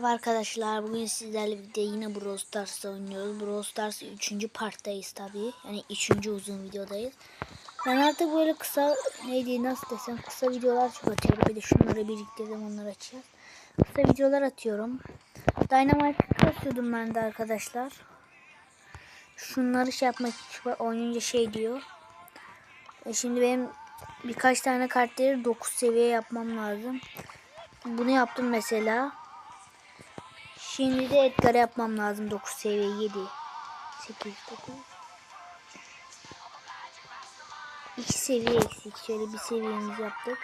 Merhaba Arkadaşlar bugün sizlerle birlikte yine Brawl Stars'ta oynuyoruz. Brawl Stars 3. parttayız tabi. Yani 3. uzun videodayız. Ben artık böyle kısa neydi nasıl desem kısa videolar çok atıyorum. Bir de şunları biriktirdim onları açacağız. Kısa videolar atıyorum. Dynamite kasıyordum ben de arkadaşlar. Şunları şey yapmak için oynayınca şey diyor. E şimdi benim birkaç tane kartları 9 seviye yapmam lazım. Bunu yaptım mesela. Şimdi de Edgar'a yapmam lazım 9 seviye 7 8 9 2 seviye eksik. Şöyle bir seviyemizi yaptık.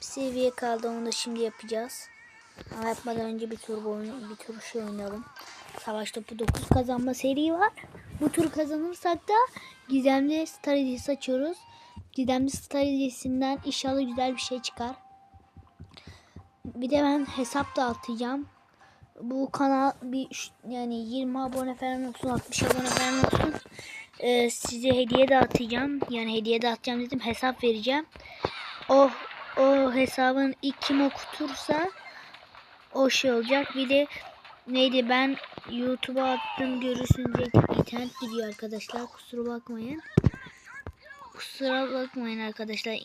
Bir seviye kaldı onu da şimdi yapacağız. Ama yapmadan önce bir tur oyun, bir tur şey oynayalım. Savaş topu 9 kazanma seri var. Bu tur kazanırsak da gizemli hediyesi açıyoruz. Gizemli star hediyesinden inşallah güzel bir şey çıkar. Bir de ben hesap da atacağım. Bu kanal bir yani 20 abone falan olsun 60 abone falan olsun. Ee, size hediye de atacağım. Yani hediye de atacağım dedim hesap vereceğim. O o hesabın ilk kim okutursa o şey olacak. Bir de neydi ben YouTube'a attım görürsünüz internet gidiyor arkadaşlar kusura bakmayın. Kusura bakmayın arkadaşlar.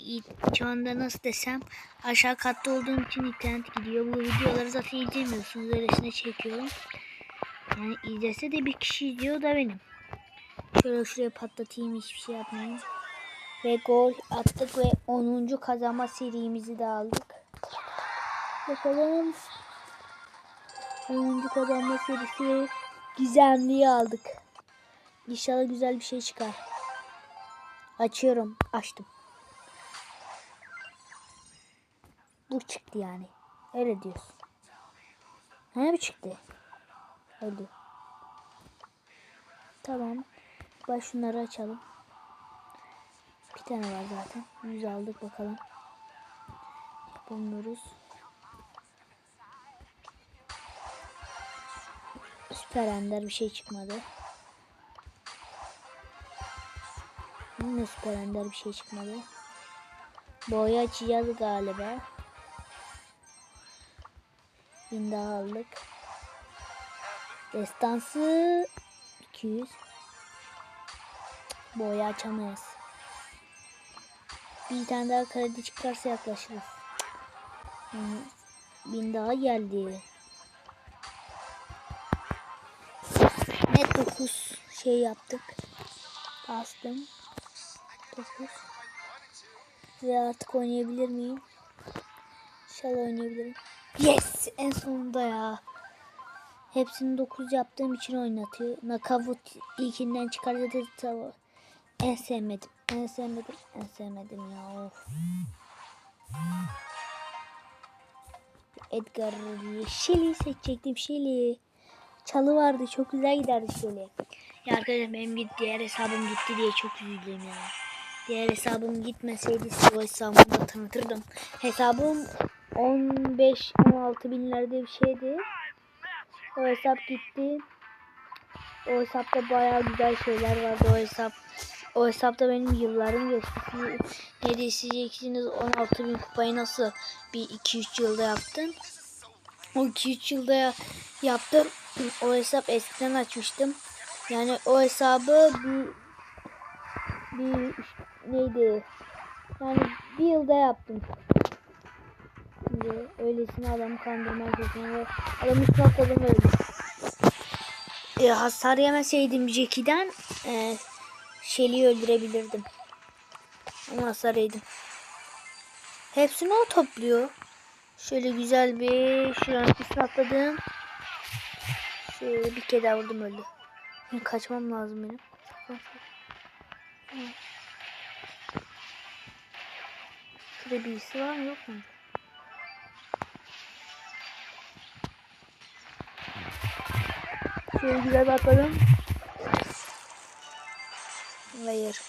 Şu anda nasıl desem aşağı katta olduğum için internet gidiyor. Bu videoları zaten izlemiyorsunuz. Öylesine çekiyorum. Yani izlese de bir kişi izliyor da benim. Şöyle şuraya patlatayım hiçbir şey yapmayayım. Ve gol attık ve 10. kazanma serimizi de aldık. Bakalım. 10. kazanma serisi ve gizemliyi aldık. İnşallah güzel bir şey çıkar. Açıyorum. Açtım. Bu çıktı yani. Öyle diyorsun. Ne bu çıktı? Öldü. Tamam. Baş şunları açalım. Bir tane var zaten. Yüz aldık bakalım. Yapamıyoruz. Süper ender bir şey çıkmadı. Yine süper ender bir şey çıkmadı. Boya açacağız galiba. Bin daha aldık. Destansı 200. Boya açamayız. Bir tane daha kredi çıkarsa yaklaşırız. Bin daha geldi. Net 9 şey yaptık. Bastım. 9. Ve artık oynayabilir miyim? İnşallah oynayabilirim. Yes! En sonunda ya. Hepsini 9 yaptığım için oynatıyor. Nakavut ilkinden çıkardı tabi. En sevmedim. En sevmedim. En sevmedim ya. Of. Edgar Shelly seçecektim. Shelly. Çalı vardı. Çok güzel giderdi Shelly. Ya arkadaşlar benim git diğer hesabım gitti diye çok üzüldüm ya. Diğer hesabım gitmeseydi size o hesabımı tanıtırdım. Hesabım 15-16 binlerde bir şeydi. O hesap gitti. O hesapta bayağı güzel şeyler vardı. O hesap o hesapta benim yıllarım geçti. Ne diyeceksiniz 16 bin kupayı nasıl bir 2-3 yılda yaptın? O 2-3 yılda ya- yaptım. O hesap eskiden açmıştım. Yani o hesabı bir neydi? Yani bir yılda yaptım. Şimdi öylesine adamı kandırmaya çalışıyorum ve adamı smokladım öldü. E, hasar yemeseydim Jackie'den e, Shelly'i öldürebilirdim. Ama hasar yedim. Hepsini o topluyor. Şöyle güzel bir şuranın üstüne atladım. Şöyle bir kere daha vurdum öldü. Kaçmam lazım benim. Şurada birisi var mı yok mu? Şöyle güzel bir atladım. Hayır.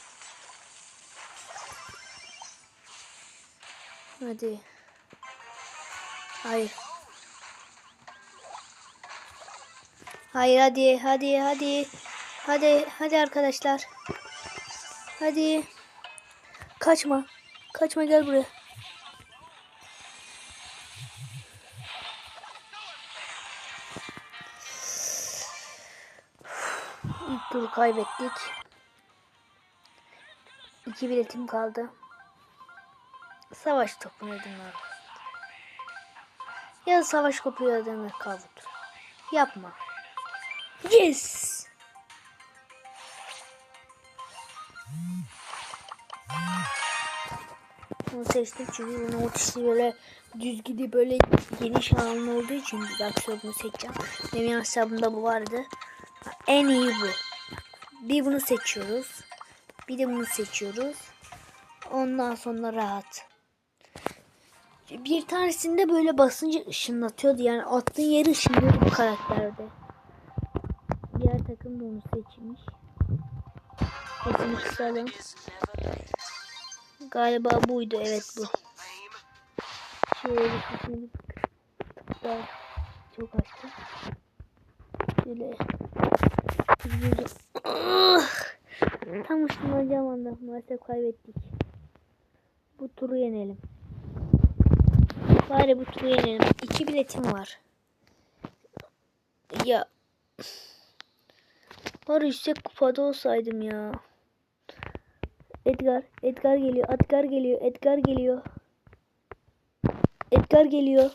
Hadi. Hayır. Hayır hadi hadi hadi. Hadi hadi arkadaşlar. Hadi. Kaçma. Kaçma gel buraya. İlk turu kaybettik. İki biletim kaldı. Savaş topuna dinler. Ya savaş kopuyor demek kavut. Yapma. Yes! Bunu seçtim çünkü bunun ortası böyle düz gidi böyle geniş alanlı olduğu için bir dakika bunu seçeceğim. Benim hesabımda bu vardı. En iyi bu. Bir bunu seçiyoruz. Bir de bunu seçiyoruz. Ondan sonra rahat. Bir tanesinde böyle basınca ışınlatıyordu. Yani attığın yeri ışınlıyordu bu karakterde. Diğer takım da onu seçmiş. Sesini kısalım. Galiba buydu. Evet bu. Şöyle sesini daha çok açtım. Şöyle. Tam ışınlanacağım anda. Maalesef kaybettik. Bu turu yenelim. Bari bu turu yenelim. İki biletim var. Ya. Bari yüksek kupada olsaydım ya. Edgar, Edgar geliyor, Edgar geliyor, Edgar geliyor. Edgar geliyor.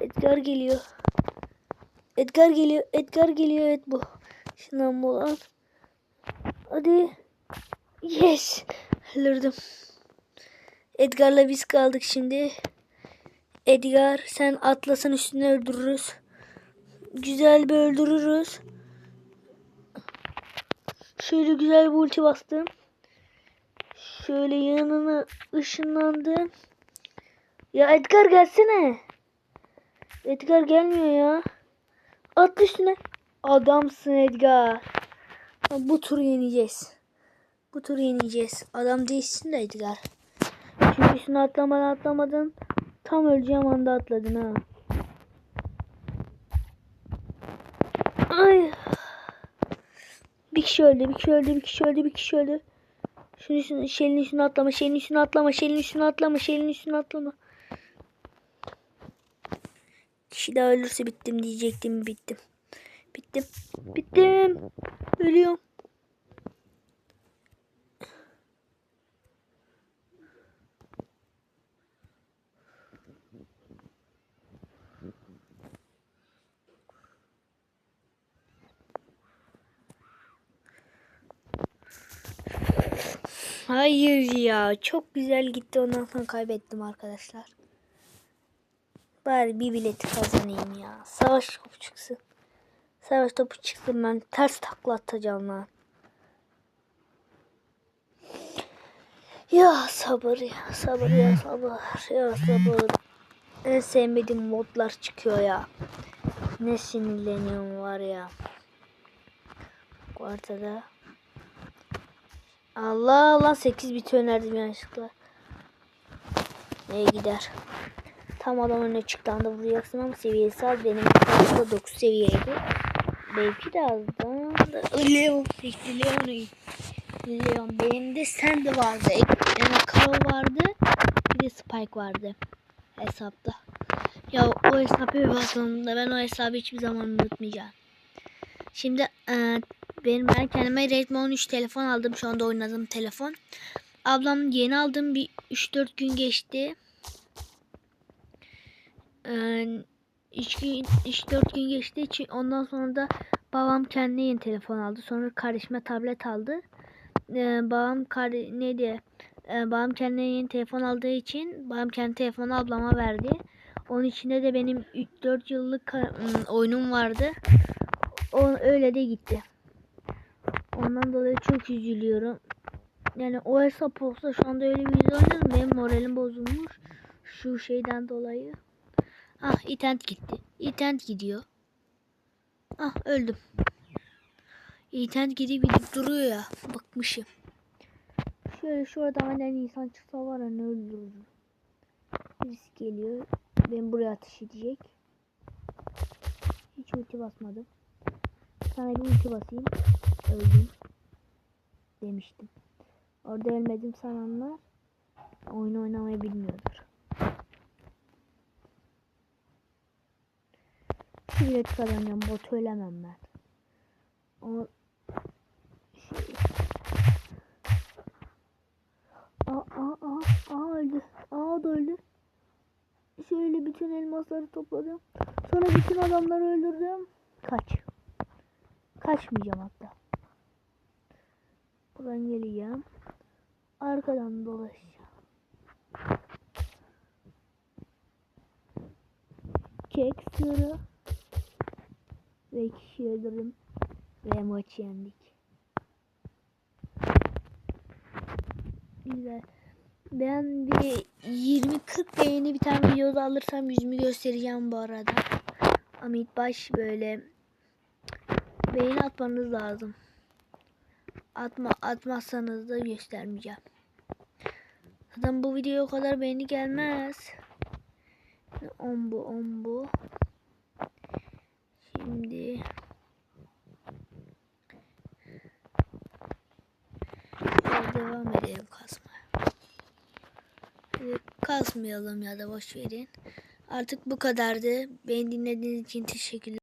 Edgar geliyor. Edgar geliyor, Edgar geliyor. Evet bu. Şundan bul al. Hadi. Yes. Öldürdüm. Edgar'la biz kaldık şimdi. Edgar sen Atlas'ın üstüne öldürürüz. Güzel bir öldürürüz. Şöyle güzel bir ulti bastım. Şöyle yanına ışınlandım. Ya Edgar gelsene. Edgar gelmiyor ya. Atla üstüne. Adamsın Edgar. Bu turu yeneceğiz. Bu turu yeneceğiz. Adam değilsin de Edgar. Çünkü üstüne atlamadan atlamadın. Tam öleceğim anda atladın ha. Ay. Bir kişi öldü, bir kişi öldü, bir kişi öldü, bir kişi öldü. Şunun üstüne, şeyin üstüne atlama, şeyin üstüne atlama, şeyin üstüne atlama, şeyin üstüne atlama. Kişi daha ölürse bittim diyecektim, bittim. Bittim, bittim. Ölüyorum. Hayır ya. Çok güzel gitti. Ondan sonra kaybettim arkadaşlar. Bari bir bileti kazanayım ya. Savaş topu çıksın. Savaş topu çıksın ben ters takla atacağım lan. Ya sabır ya sabır ya sabır ya sabır. En sevmediğim modlar çıkıyor ya. Ne sinirleniyorum var ya. Ortada. Allah Allah 8 bit önerdim yanlışlıkla. Neye gider? Tam adam önüne çıktı anda vuracaksın ama seviyesi az. Benim da 9 seviyeydi. Belki de azdan da. Leon. Leon. Leon. Benim de sen de vardı. Yani Kao vardı. Bir de Spike vardı. Hesapta. Ya o hesabı bir bakalım ben o hesabı hiçbir zaman unutmayacağım. Şimdi e, benim ben kendime Redmi 13 telefon aldım. Şu anda oynadığım telefon. Ablam yeni aldım bir 3-4 gün geçti. Ee, 3 gün 3-4 gün geçti. Ondan sonra da babam kendine yeni telefon aldı. Sonra kardeşime tablet aldı. Ee, babam kardeş ne diye ee, babam kendine yeni telefon aldığı için babam kendi telefonu ablama verdi. Onun içinde de benim 3-4 yıllık oyunum vardı. O öyle de gitti. Ondan dolayı çok üzülüyorum. Yani o hesap olsa şu anda öyle bir oynarım. Benim moralim bozulmuş. Şu şeyden dolayı. Ah internet gitti. İnternet gidiyor. Ah öldüm. İnternet gidip gidip duruyor ya. Bakmışım. Şöyle şurada benden insan çıksa var ya ne öldürürüm. Birisi geliyor. Ben buraya ateş edecek. Hiç ulti basmadım efsane bir ulti basayım. Öldüm. Demiştim. Orada ölmedim sananlar oyun oynamayı bilmiyordur. Direkt kazanacağım. Bot ölemem ben. O şey. Aa, aa, aa öldü. Aa da öldü. Şöyle bütün elmasları topladım. Sonra bütün adamları öldürdüm. Kaç. Kaçmayacağım hatta. Buradan geleceğim. Arkadan dolaşacağım. Çek sırrı. Ve kişi öldürdüm. Ve maçı yendik. Güzel. Ben bir 20-40 beğeni bir tane videoda alırsam yüzümü göstereceğim bu arada. Ama ilk baş böyle beğeni atmanız lazım. Atma atmazsanız da göstermeyeceğim. Zaten bu videoya o kadar beğeni gelmez. 10 bu 10 bu. Şimdi devam edelim kasmaya. Hadi Kasmayalım ya da boş verin. Artık bu kadardı. Beni dinlediğiniz için teşekkürler.